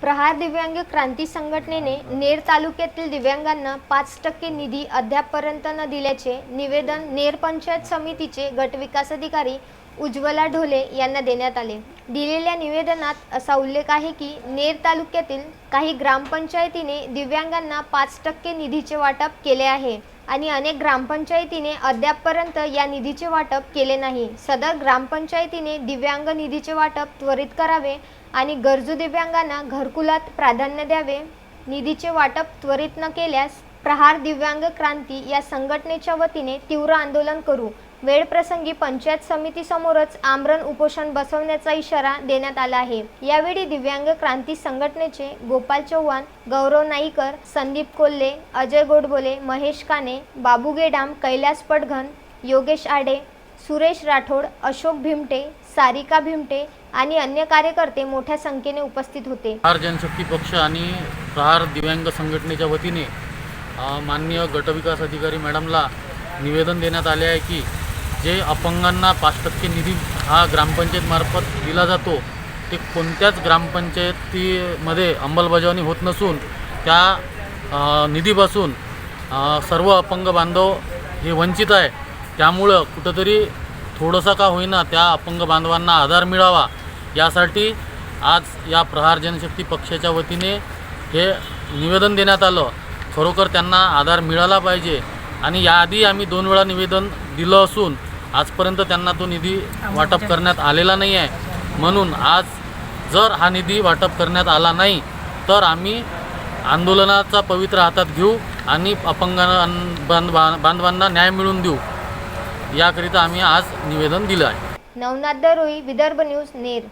प्रहार दिव्यांग क्रांती संघटनेने नेर तालुक्यातील दिव्यांगांना पाच टक्के निधी अद्यापपर्यंत न दिल्याचे निवेदन नेर पंचायत समितीचे गटविकास अधिकारी उज्ज्वला ढोले यांना देण्यात आले. दिलेल्या निवेदनात असा उल्लेख आहे की नेर तालुक्यातील काही ग्रामपंचायतीने दिव्यांगांना पाच टक्के निधीचे वाटप केले आहे. आणि अनेक ग्रामपंचायतीने अद्यापपर्यंत या निधीचे वाटप केले नाही. सदर ग्रामपंचायतीने दिव्यांग निधीचे वाटप त्वरित करावे आणि गरजू दिव्यांगांना घरकुलात प्राधान्य द्यावे. निधीचे वाटप त्वरित न केल्यास प्रहार दिव्यांग क्रांती या संघटनेच्या वतीने तीव्र आंदोलन करू. वेळप्रसंगी पंचायत समितीसमोरच आमरण उपोषण बसवण्याचा इशारा देण्यात आला आहे. यावेळी दिव्यांग क्रांती संघटनेचे गोपाल चव्हाण गौरव नाईकर संदीप कोल्हे अजय गोडबोले महेश काने बाबू गेडाम कैलास पडघन योगेश आडे सुरेश राठोड अशोक भिमटे सारिका भिमटे आणि अन्य कार्यकर्ते मोठ्या संख्येने उपस्थित होते. प्रहार जनशक्ती पक्ष आणि प्रहार दिव्यांग संघटनेच्या वतीने माननीय गटविकास अधिकारी मॅडमला निवेदन देण्यात आले आहे की जे अपंगांना पाच टक्के निधी हा ग्रामपंचायतमार्फत दिला जातो ते कोणत्याच ग्रामपंचायतीमध्ये अंमलबजावणी होत नसून त्या निधीपासून सर्व अपंग बांधव हे वंचित आहे. त्यामुळं कुठंतरी थोडंसं का होईना त्या अपंग बांधवांना आधार मिळावा यासाठी आज या प्रहार जनशक्ती पक्षाच्या वतीने हे निवेदन देण्यात आलं. खरोखर त्यांना आधार मिळाला पाहिजे आणि याआधी आम्ही दोन वेळा निवेदन दिलं असून आजपर्यंत त्यांना तो निधी वाटप करण्यात आलेला नाही आहे म्हणून आज जर हा निधी वाटप करण्यात आला नाही तर आम्ही आंदोलनाचा पवित्र हातात घेऊ आणि अपंगांना बांध बांधवांना न्याय मिळवून देऊ. याकरिता आम्ही आज निवेदन दिलं आहे. नवनाथ दरोई विदर्भ न्यूज नेर.